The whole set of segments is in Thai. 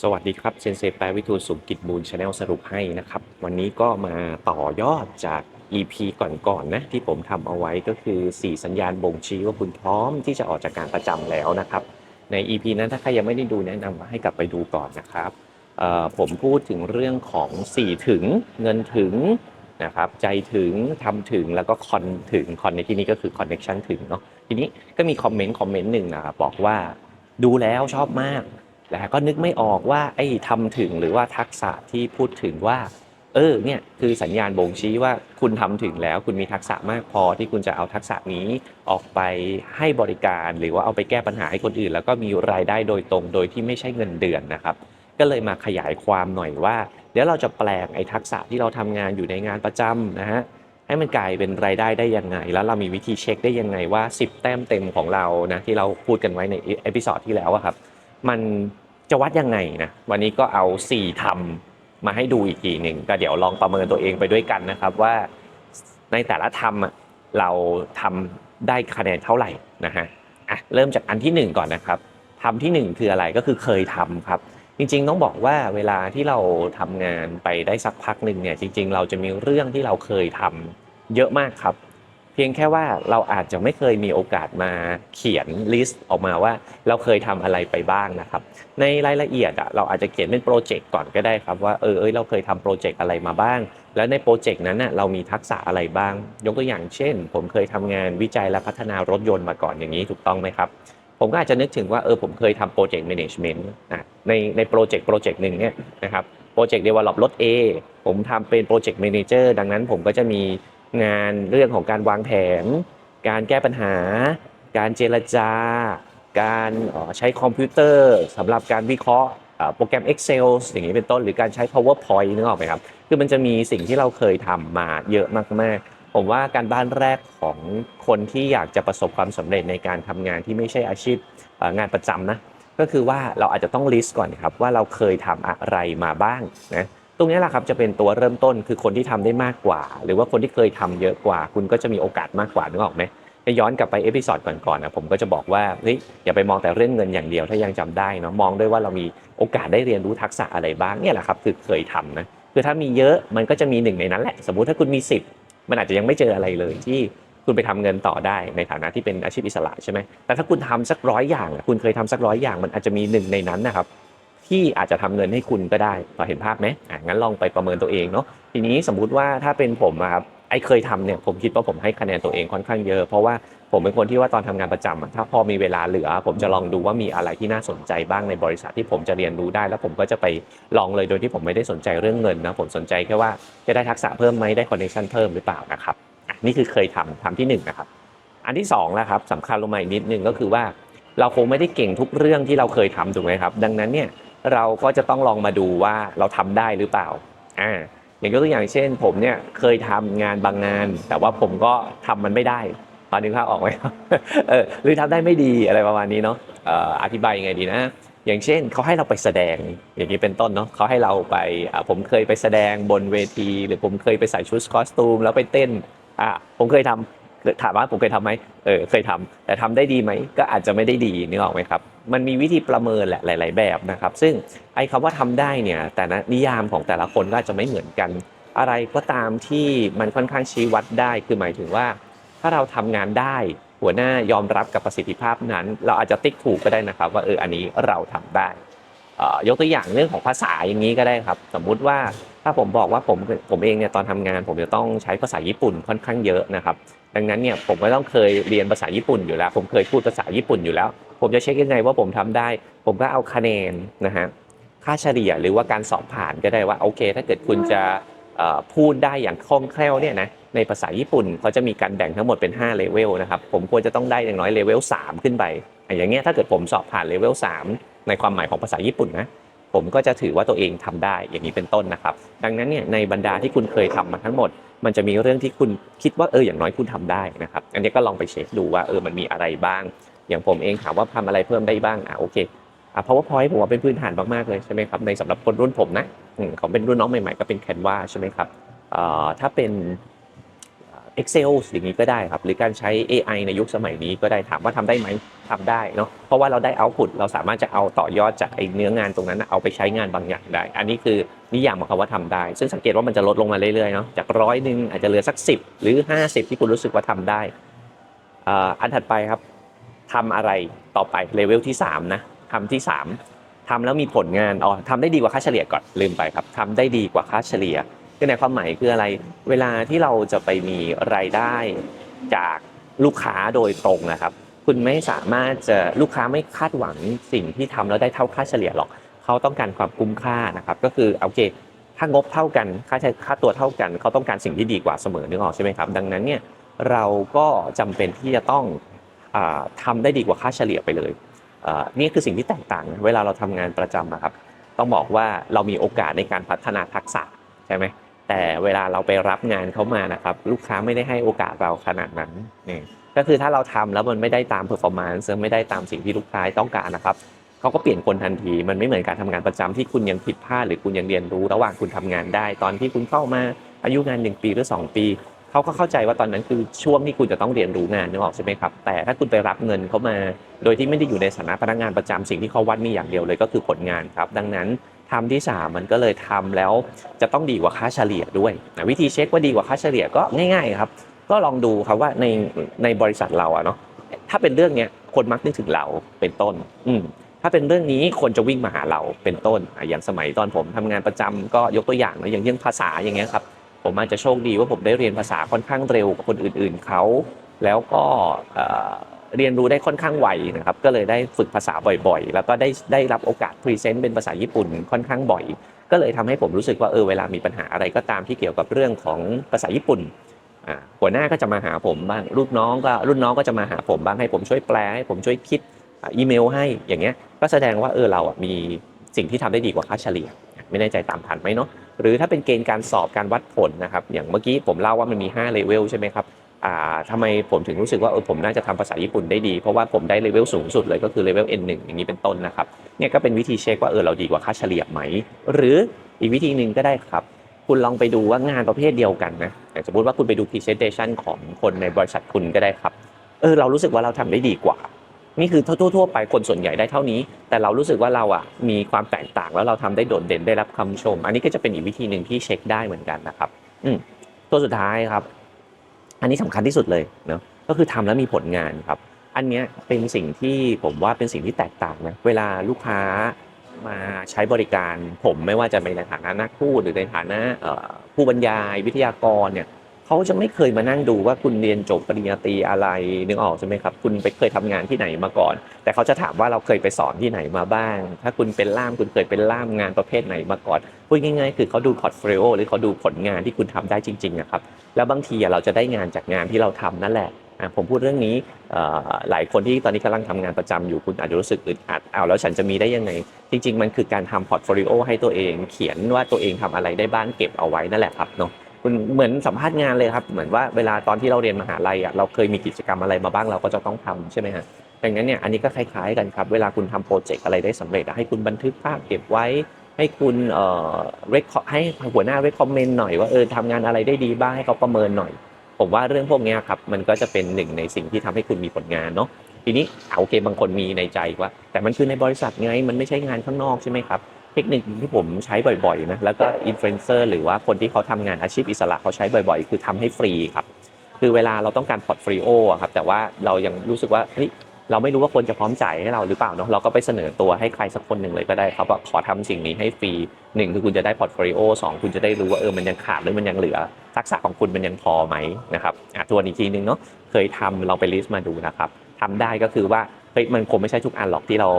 สวัสดีครับเซนเซแปลวิทูลสุกิจบูลชาแนลสรุปให้นะครับ วันนี้ก็มาต่อยอดจาก EP ก่อนๆนะที่ผมทำเอาไว้ก็คือ 4 สัญญาณบ่งชี้ว่าคุณพร้อมที่จะออกจากการประจำแล้วนะครับ ใน EP นั้นถ้าใครยังไม่ได้ดูแนะนำว่าให้กลับไปดูก่อนนะครับผมพูดถึงเรื่องของ 4 ถึงเงินถึงนะครับใจถึงทำถึงแล้วก็คอนถึงคอนในที่นี้ก็คือคอนเน็ชันถึงเนาะทีนี้ก็มีคอมเมนต์คอมเมนต์หนึ่งนะครับบอกว่าดูแล้วชอบมาก แต่ก็นึกไม่ออกว่าไอ้ทำถึงหรือว่าทักษะที่พูดถึงว่า เออเนี่ยคือสัญญาณบ่งชี้ว่าคุณทำถึงแล้ว คุณมีทักษะมากพอที่คุณจะเอาทักษะนี้ออกไปให้บริการ หรือว่าเอาไปแก้ปัญหาให้คนอื่น แล้วก็มีรายได้โดยตรง โดยที่ไม่ใช่เงินเดือนนะครับ ก็เลยมาขยายความหน่อยว่า เดี๋ยวเราจะแปลงไอ้ทักษะที่เราทำงานอยู่ในงานประจำนะฮะให้มันกลายเป็นรายได้ได้ยังไง แล้วเรามีวิธีเช็คได้ยังไงว่า 10 แต้มเต็มของเรานะที่เราพูดกันไว้ในเอพิ o d ดที่แล้วอะครับ มัน จะวัดยังไงนะวันนี้ก็เอา4ทำมาให้ดูอีกทีหนึ่งก็เดี๋ยวลองประเมินตัวเองไปด้วยกันนะครับว่าในแต่ละทำอะเราทำได้คะแนนเท่าไหร่นะฮะอะเริ่มจากอันที่ 1 ก่อนนะครับทำทีหนึ่1 คืออะไรก็คือเคยทำครับ จริงๆต้องบอกว่าเวลาที่เราทำงานไปได้สักพักหนึ่งเนี่ยจริง ๆ เราจะมีเรื่องที่เราเคยทำเยอะมากครับ เพียงแค่ว่าเราอาจจะไม่เคยมีโอกาสมาเขียนลิสต์ออกมาว่าเราเคยทำอะไรไปบ้างนะครับ ในรายละเอียดอะเราอาจจะเขียนเป็นโปรเจกต์ก่อนก็ได้ครับว่าเออเอยเราเคยทำโปรเจกต์อะไรมาบ้าง แล้วในโปรเจกต์นั้นน่ะเรามีทักษะอะไรบ้าง ยกตัวอย่างเช่น ผมเคยทำงานวิจัยและพัฒนารถยนต์มาก่อนอย่างนี้ถูกต้องไหมครับผมก็อาจจะนึกถึงว่าเออผมเคยทำโปรเจกต์แมネจเมนต์ในในโปรเจกต์โปรเจกต์หนึ่งเนี่ยนะครับโปรเจกต์เดเวลลอปรถ A ผมทำเป็นโปรเจกต์แมเนเจอร์ดังนั้นผมก็จะมี งานเรื่องของการวางแผน การแก้ปัญหา การเจรจา การใช้คอมพิวเตอร์สำหรับการวิเคราะห์โปรแกรม Excel อย่างนี้เป็นต้นหรือการใช้ PowerPoint นึกออกไหมครับ คือมันจะมีสิ่งที่เราเคยทำมาเยอะมากๆ ผมว่าการบ้านแรกของคนที่อยากจะประสบความสำเร็จในการทำงานที่ไม่ใช่อาชีพงานประจำนะ ก็คือว่าเราอาจจะต้องลิสต์ก่อนครับว่าเราเคยทำอะไรมาบ้างนะ รงนี้แหละครับจะเป็นตัวเริ่มต้นคือคนที่ทำได้มากกว่า หรือว่าคนที่เคยทำเยอะกว่า คุณก็จะมีโอกาสมากกว่านึกออกไหมย้อนกลับไปเอพิ o d ดก่อนๆนะผมก็จะบอกว่าเฮ้ยอย่าไปมองแต่เรื่องเงินอย่างเดียวถ้ายังจำได้เนาะมองด้วยว่าเรามีโอกาสได้เรียนรู้ทักษะอะไรบ้างเนี่ยแหละครับคือเคยทำนะคือถ้ามีเยอะมันก็จะมีหนึ่งในนั้นแหละสมมุติถ้าคุณมี 10 มันอาจจะยังไม่เจออะไรเลยที่คุณไปทำเงินต่อได้ในฐานะที่เป็นอาชีพอิสระใช่ไหมแต่ถ้าคุณทำสักร้อยอย่างคุณเคยทำสักร้อยอย่างมันอาจจะมีหนึ่งในนั้นนะครับ ที่อาจจะทำเงินให้คุณก็ได้พอเห็นภาพไหมอะงั้นลองไปประเมินตัวเองเนาะทีนี้สมมุติว่าถ้าเป็นผมอะครับไอ้เคยทำเนี่ยผมคิดว่าผมให้คะแนนตัวเองค่อนข้างเยอะ เพราะว่าผมเป็นคนที่ว่าตอนทำงานประจำถ้าพอมีเวลาเหลือ ผมจะลองดูว่ามีอะไรที่น่าสนใจบ้างในบริษัทที่ผมจะเรียนรู้ได้ แล้วผมก็จะไปลองเลยโดยที่ผมไม่ได้สนใจเรื่องเงินนะผมสนใจแค่ว่าจะได้ทักษะเพิ่มไหมได้คอนเนคชั่นเพิ่มหรือเปล่านะครับนี่คือเคยทำทำที่หนึ่งนะครับอันที่สองนะครับสำคัญลงมาอีกนิดนึงก็คือว่า เราคงไม่ได้เก่งทุกเรื่องที่เราเคยทำถูกไหมครับ ดังนั้นเนี่ย เราก็จะต้องลองมาดูว่าเราทำได้หรือเปล่าอ่าอย่างยกตัวอย่างเช่น ผมเนี่ยเคยทำงานบางงาน แต่ว่าผมก็ทำมันไม่ได้มานึกภาพออกไหมครับเออหรือทำได้ไม่ดีอะไรประมาณนี้เนาะเอ่ออธิบายยังไงดีนะ อย่างเช่นเขาให้เราไปแสดงอย่างนี้เป็นต้นเนาะเขาให้เราไปอ่าผมเคยไปแสดงบนเวที หรือผมเคยไปใส่ชุดคอสตูมแล้วไปเต้นอ่าผมเคยทำ ถามว่าผมเคยทำไหมเออเคยทำแต่ทำได้ดีไหมก็อาจจะไม่ได้ดีนึกออกไหมครับ มันมีวิธีประเมินแหละหลาย ๆ แบบนะครับ ซึ่งไอ้คำว่าทำได้เนี่ย แต่ละนิยามของแต่ละคนก็อาจจะไม่เหมือนกัน อะไรก็ตามที่มันค่อนข้างชี้วัดได้คือหมายถึงว่า ถ้าเราทำงานได้หัวหน้ายอมรับกับประสิทธิภาพนั้น เราอาจจะติ๊กถูกก็ได้นะครับ ว่าเอออันนี้เราทำได้ ยกตัวอย่างเรื่องของภาษาอย่างนี้ก็ได้ครับ สมมุติว่าถ้าผมบอกว่าผมผมเองเนี่ยตอนทำงาน ผมจะต้องใช้ภาษาญี่ปุ่นค่อนข้างเยอะนะครับ ดังนั้นเนี่ยผมก็ต้องเคยเรียนภาษาญี่ปุ่นอยู่แล้ว ผมเคยพูดภาษาญี่ปุ่นอยู่แล้ว ผมจะเช็คยังไงว่าผมทำได้ ผมก็เอาคะแนนนะฮะค่าเฉลี่ยหรือว่าการสอบผ่านก็ได้ว่าโอเค ถ้าเกิดคุณจะพูดได้อย่างคล่องแคล่วเนี่ยนะในภาษาญี่ปุ่นเขาจะมีการแบ่งทั้งหมดเป็น5เลเวลนะครับผมควรจะต้องได้อย่างน้อยเลเวล3ขึ้นไปอะอย่างเงี้ยถ้าเกิดผมสอบผ่านเลเวล3 ในความหมายของภาษาญี่ปุ่นนะผมก็จะถือว่าตัวเองทำได้อย่างนี้เป็นต้นนะครับ ดังนั้นเนี่ยในบรรดาที่คุณเคยทำมาทั้งหมด มันจะมีเรื่องที่คุณคิดว่าเอออย่างน้อยคุณทำได้นะครับ อันนี้ก็ลองไปเช็คดูว่าเออมันมีอะไรบ้าง อย่างผมเองถามว่าทำอะไรเพิ่มได้บ้างอะโอเคอะ powerpoint ผมว่าเป็นพื้นฐานมากๆเลยใช่ไหมครับในสำหรับคนรุ่นผมนะของเป็นรุ่นน้องใหม่ๆก็เป็น Canva ใช่ไหมครับอ่อถ้าเป็นเอ่อ Excel อย่างนี้ก็ได้ครับหรือการใช้ AI ในยุคสมัยนี้ก็ได้ถามว่าทำได้ไหม ททำได้เนาะเพราะว่าเราได้เอาพุตเราสามารถจะเอาต่อยอดจากไอ้เนื้องานตรงนั้นเอาไปใช้งานบางอย่างได้ อันนี้คือนิยามของคำว่าทำได้ ซึ่งสังเกตว่ามันจะลดลงมาเรื่อยๆเนาะจากร้อยหนึ่งอาจจะเหลือสัก 10 หรือ 50 ที่คุณรู้สึกว่าทำได้อันถัดไปครับทำอะไรต่อไปเลเวลที่สามนะทำที่สามทำแล้วมีผลงานอ๋อทำได้ดีกว่าค่าเฉลี่ยก่อนลืมไปครับทำได้ดีกว่าค่าเฉลี่ยคือในความหมายคืออะไร เวลาที่เราจะไปมีรายได้จากลูกค้าโดยตรงนะครับ คุณไม่สามารถจะลูกค้าไม่คาดหวังสิ่งที่ทำแล้วได้เท่าค่าเฉลี่ยหรอก เขาต้องการความคุ้มค่านะครับ ก็คือโอเคถ้างบเท่ากันค่าใช้ค่าตัวเท่ากัน เขาต้องการสิ่งที่ดีกว่าเสมอนึกออกใช่ไหมครับ ดังนั้นเนี่ยเราก็จำเป็นที่จะต้องอาทำได้ดีกว่าค่าเฉลี่ยไปเลยนี่คือสิ่งที่แตกต่าง เวลาเราทำงานประจำอะครับ ต้องบอกว่าเรามีโอกาสในการพัฒนาทักษะใช่ไหมแต่เวลาเราไปรับงานเขามานะครับ ลูกค้าไม่ได้ให้โอกาสเราขนาดนั้นนี่ ก็คือถ้าเราทำแล้วมันไม่ได้ตาม performance ไม่ได้ตามสิ่งที่ลูกค้าต้องการนะครับเขาก็เปลี่ยนคนทันที มันไม่เหมือนการทำงานประจำที่คุณยังผิดพลาดหรือคุณยังเรียนรู้ระหว่างคุณทำงานได้ ตอนที่คุณเข้ามาอายุงาน 1 ปีหรือ 2 ปีเขาก็เข้าใจว่าตอนนั้นคือช่วงที่คุณจะต้องเรียนรู้งานนึกออกใช่ไหมครับ แต่ถ้าคุณไปรับเงินเขามา โดยที่ไม่ได้อยู่ในฐานะพนักงานประจำสิ่งที่เขาวัดมีอย่างเดียวเลยก็คือผลงานครับ ดังนั้นทำที่ 3 มันก็เลยทำแล้วจะต้องดีกว่าค่าเฉลี่ยด้วยนะวิธีเช็คว่าดีกว่าค่าเฉลี่ยก็ง่ายๆครับ ก็ลองดูครับว่าในในบริษัทเราอะเนาะถ้าเป็นเรื่องเนี้ยคนมักนึกถึงเราเป็นต้น อืมถ้าเป็นเรื่องนี้คนจะวิ่งมาหาเราเป็นต้นอย่างสมัยตอนผมทำงานประจำก็ยกตัวอย่างนะอย่างเรื่องภาษาอย่างเงี้ยครับผมอาจจะโชคดีว่าผมได้เรียนภาษาค่อนข้างเร็วกว่าคนอื่น ๆเขาแล้วก็เรียนรู้ได้ค่อนข้างไวนะครับก็เลยได้ฝึกภาษาบ่อยๆ แล้วก็ได้ได้รับโอกาสพรีเซนต์เป็นภาษาญี่ปุ่นค่อนข้างบ่อย ก็เลยทำให้ผมรู้สึกว่าเออเวลามีปัญหาอะไรก็ตามที่เกี่ยวกับเรื่องของภาษาญี่ปุ่น หัวหน้าก็จะมาหาผมบ้างรุ่นน้องก็รุ่นน้องก็จะมาหาผมบ้างให้ผมช่วยแปลให้ผมช่วยคิดอีเมลให้อย่างเงี้ยก็แสดงว่าเออเราอะมีสิ่งที่ทำได้ดีกว่าค่าเฉลี่ย ไม่แน่ใจตามทันไหมเนาะหรือถ้าเป็นเกณฑ์การสอบการวัดผลนะครับอย่างเมื่อกี้ผมเล่าว่ามันมี5เลเวลใช่ไหมครับอ่าทำไมผมถึงรู้สึกว่าเออผมน่าจะทำภาษาญี่ปุ่นได้ดี เพราะว่าผมได้เลเวลสูงสุดเลยก็คือเลเวล N1 อย่างนี้เป็นต้นนะครับเนี่ยก็เป็นวิธีเช็คว่าเออเราดีกว่าค่าเฉลี่ยไหม หรืออีกวิธีหนึ่งก็ได้ครับ คุณลองไปดูว่างานประเภทเดียวกันนะ อย่างสมมติว่าคุณไปดู presentation ของคนในบริษัทคุณก็ได้ครับ เออเรารู้สึกว่าเราทำได้ดีกว่า นี่คือทั่วๆไปคนส่วนใหญ่ได้เท่านี้ แต่เรารู้สึกว่าเราอะมีความแตกต่างแล้วเราทำได้โดดเด่นได้รับคำชม อันนี้ก็จะเป็นอีกวิธีหนึ่งที่เช็คได้เหมือนกันนะครับ อืมตัวสุดท้ายครับ อันนี้สำคัญที่สุดเลยเนาะก็คือทำแล้วมีผลงานครับ อันเนี้ยเป็นสิ่งที่ผมว่าเป็นสิ่งที่แตกต่างนะเวลาลูกค้า มาใช้บริการผมไม่ว่าจะเป็นในฐานะนักพูดหรือในฐานะผู้บรรยายวิทยากรเนี่ยเขาจะไม่เคยมานั่งดูว่าคุณเรียนจบปริญญาตรีอะไรนึกออกใช่ไหมครับ คุณไปเคยทำงานที่ไหนมาก่อน แต่เขาจะถามว่าเราเคยไปสอนที่ไหนมาบ้าง ถ้าคุณเป็นล่ามคุณเคยเป็นล่ามงานประเภทไหนมาก่อนพูดง่ายๆ คือเขาดูพอร์ตโฟลิโอหรือเขาดูผลงานที่คุณทำได้จริงๆนะครับแล้วบางทีเราจะได้งานจากงานที่เราทำนั่นแหละ ผมพูดเรื่องนี้หลายคนที่ตอนนี้กำลังทำงานประจำอยู่คุณอาจจะรู้สึกอึดอัดเอาแล้วฉันจะมีได้ยังไง จริง ๆ มันคือการทำพอร์ตโฟลิโอให้ตัวเองเขียนว่าตัวเองทำอะไรได้บ้างเก็บเอาไว้นั่นแหละครับเนาะคุณเหมือนสัมภาษณ์งานเลยครับ เหมือนว่าเวลาตอนที่เราเรียนมหาลัยอะเราเคยมีกิจกรรมอะไรมาบ้างเราก็จะต้องทำใช่ไหมฮะดังนั้นเนี่ยอันนี้ก็คล้ายๆกันครับ เวลาคุณทำโปรเจกต์อะไรได้สำเร็จให้คุณบันทึกภาพเก็บไว้ ให้คุณเอ่อให้หัวหน้า recommend หน่อยว่าเออทำงานอะไรได้ดีบ้างให้เขาประเมินหน่อย ผมว่าเรื่องพวกนี้ครับมันก็จะเป็นหนึ่งในสิ่งที่ทำให้คุณมีผลงานเนาะทีนี้เอาโอเคบางคนมีในใจว่า แต่มันคือในบริษัทไงมันไม่ใช่งานข้างนอกใช่ไหมครับเทคนิคที่ผมใช้บ่อยๆนะแล้วก็อินฟลูเอนเซอร์หรือว่าคนที่เขาทำงานอาชีพอิสระเขาใช้บ่อยๆ คือทำให้ฟรีครับ คือเวลาเราต้องการพอร์ตฟลิโอครับแต่ว่าเรายังรู้สึกว่าเฮ้ย เราไม่รู้ว่าคนจะพร้อมจ่ายให้เราหรือเปล่าเนาะเราก็ไปเสนอตัวให้ใครสักคนหนึ่งเลยก็ได้ครับว่าขอทำสิ่งนี้ให้ฟรีหนึ่งคือคุณจะได้พอร์ตโฟลิโอสองคุณจะได้รู้ว่าเออมันยังขาดหรือมันยังเหลือ ทักษะของคุณมันยังพอไหมนะครับอะทวนอีกทีนึงเนาะเคยทำเราไปลิสต์มาดูนะครับทำได้ก็คือว่า เฮ้ยมันคงไม่ใช่ทุกอันหรอกที่เรา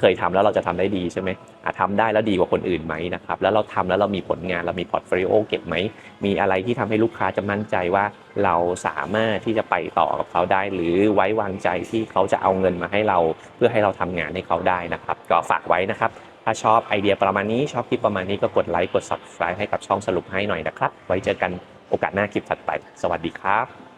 เคยทำแล้วเราจะทำได้ดีใช่ไหมอะทำได้แล้วดีกว่าคนอื่นไหมนะครับ แล้วเราทำแล้วเรามีผลงานเรามีพอร์ตโฟลิโอเก็บไหม มีอะไรที่ทำให้ลูกค้าจะมั่นใจว่าเราสามารถที่จะไปต่อกับเขาได้ หรือไว้วางใจที่เขาจะเอาเงินมาให้เรา เพื่อให้เราทำงานให้เขาได้นะครับ ก็ฝากไว้นะครับ ถ้าชอบไอเดียประมาณนี้ชอบคลิปประมาณนี้ก็กดไลค์กด subscribe ให้กับช่องสรุปให้หน่อยนะครับ ไว้เจอกันโอกาสหน้าคลิปถัดไป สวัสดีครับ